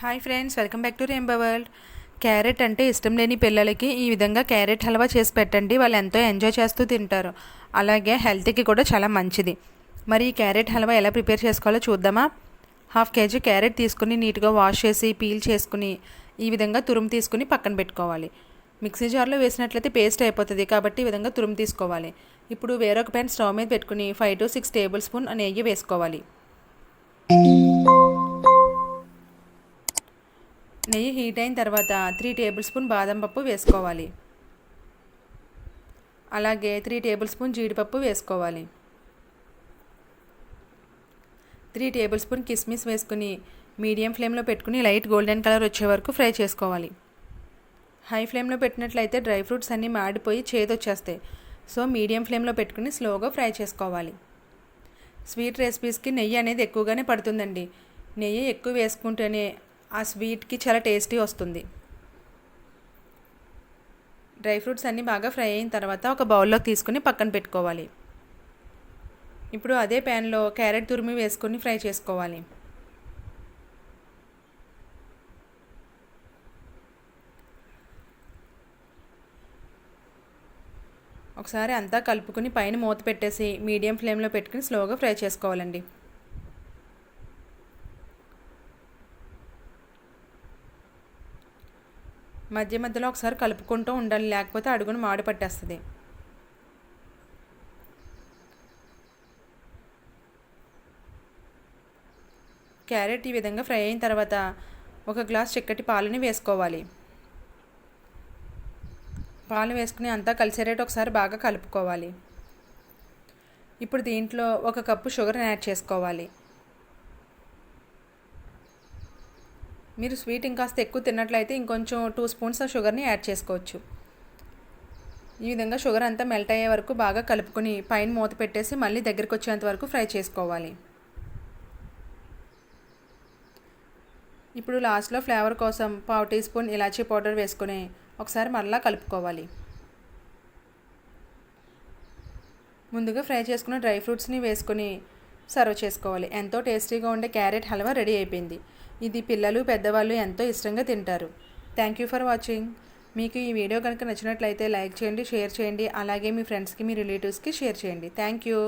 Hi friends welcome back to rainbow world. Carrot అంటే ఇష్టం లేని పిల్లలకి ఈ విధంగా క్యారెట్ హల్వా చేసి పెట్టండి. వాళ్ళు ఎంతో ఎంజాయ్ చేస్తూ తింటారు. అలాగే హెల్త్కి కూడా చాలా మంచిది. మరి ఈ క్యారెట్ హల్వా ఎలా ప్రిపేర్ చేసుకోవాలో చూద్దామా? హాఫ్ కేజీ క్యారెట్ తీసుకుని నీట్గా వాష్ చేసి పీల్ చేసుకుని ఈ విధంగా తురుము తీసుకుని పక్కన పెట్టుకోవాలి. మిక్సీ జార్లో వేసినట్లయితే పేస్ట్ అయిపోతుంది కాబట్టి ఈ విధంగా తురుము తీసుకోవాలి. ఇప్పుడు వేరొక ప్యాన్ స్టవ్ మీద పెట్టుకుని five to six tablespoon నెయ్యి వేసుకోవాలి. నెయ్యి హీట్ అయిన తర్వాత త్రీ టేబుల్ స్పూన్ బాదం పప్పు వేసుకోవాలి. అలాగే త్రీ టేబుల్ స్పూన్ జీడిపప్పు వేసుకోవాలి. త్రీ టేబుల్ స్పూన్ కిస్మిస్ వేసుకుని మీడియం ఫ్లేమ్లో పెట్టుకుని లైట్ గోల్డెన్ కలర్ వచ్చే వరకు ఫ్రై చేసుకోవాలి. హై ఫ్లేమ్లో పెట్టినట్లయితే డ్రై ఫ్రూట్స్ అన్నీ మాడిపోయి చేదు వచ్చేస్తాయి సో మీడియం ఫ్లేమ్లో పెట్టుకుని స్లోగా ఫ్రై చేసుకోవాలి. స్వీట్ రెసిపీస్కి నెయ్యి అనేది ఎక్కువగానే పడుతుందండి. నెయ్యి ఎక్కువ వేసుకుంటేనే ఆ స్వీట్కి చాలా టేస్టీ వస్తుంది. డ్రై ఫ్రూట్స్ అన్నీ బాగా ఫ్రై అయిన తర్వాత ఒక బౌల్లోకి తీసుకుని పక్కన పెట్టుకోవాలి. ఇప్పుడు అదే ప్యాన్లో క్యారెట్ తురిమి వేసుకొని ఫ్రై చేసుకోవాలి. ఒకసారి అంతా కలుపుకుని పైన మూత పెట్టేసి మీడియం ఫ్లేమ్లో పెట్టుకుని స్లోగా ఫ్రై చేసుకోవాలండి. మధ్య మధ్యలో ఒకసారి కలుపుకుంటూ ఉండాలి లేకపోతే అడుగును మాడి పట్టేస్తుంది. క్యారెట్ ఈ విధంగా ఫ్రై అయిన తర్వాత ఒక గ్లాస్ చిక్కటి పాలని వేసుకోవాలి. పాలు వేసుకుని అంతా కలిసేరేట్ ఒకసారి బాగా కలుపుకోవాలి. ఇప్పుడు దీంట్లో ఒక కప్పు షుగర్ని యాడ్ చేసుకోవాలి. మీరు స్వీట్ ఇంకాస్త ఎక్కువ తిన్నట్లయితే ఇంకొంచెం టూ స్పూన్స్ ఆఫ్ షుగర్ని యాడ్ చేసుకోవచ్చు. ఈ విధంగా షుగర్ అంతా మెల్ట్ అయ్యే వరకు బాగా కలుపుకొని పైన మూత పెట్టేసి మళ్ళీ దగ్గరికి వచ్చేంత వరకు ఫ్రై చేసుకోవాలి. ఇప్పుడు లాస్ట్లో ఫ్లేవర్ కోసం పావు టీ స్పూన్ ఇలాచీ పౌడర్ వేసుకొని ఒకసారి మరలా కలుపుకోవాలి. ముందుగా ఫ్రై చేసుకున్న డ్రై ఫ్రూట్స్ని వేసుకొని సర్వ్ చేసుకోవాలి. ఎంతో టేస్టీగా ఉండే క్యారెట్ హల్వా రెడీ అయిపోయింది. ఇది పిల్లలు పెద్దవాళ్ళు ఎంతో ఇష్టంగా తింటారు. Thank you for watching. మీకు ఈ వీడియో కనుక నచ్చినట్లయితే లైక్ చేయండి షేర్ చేయండి. అలాగే మీ ఫ్రెండ్స్కి మీ రిలేటివ్స్కి షేర్ చేయండి. Thank you.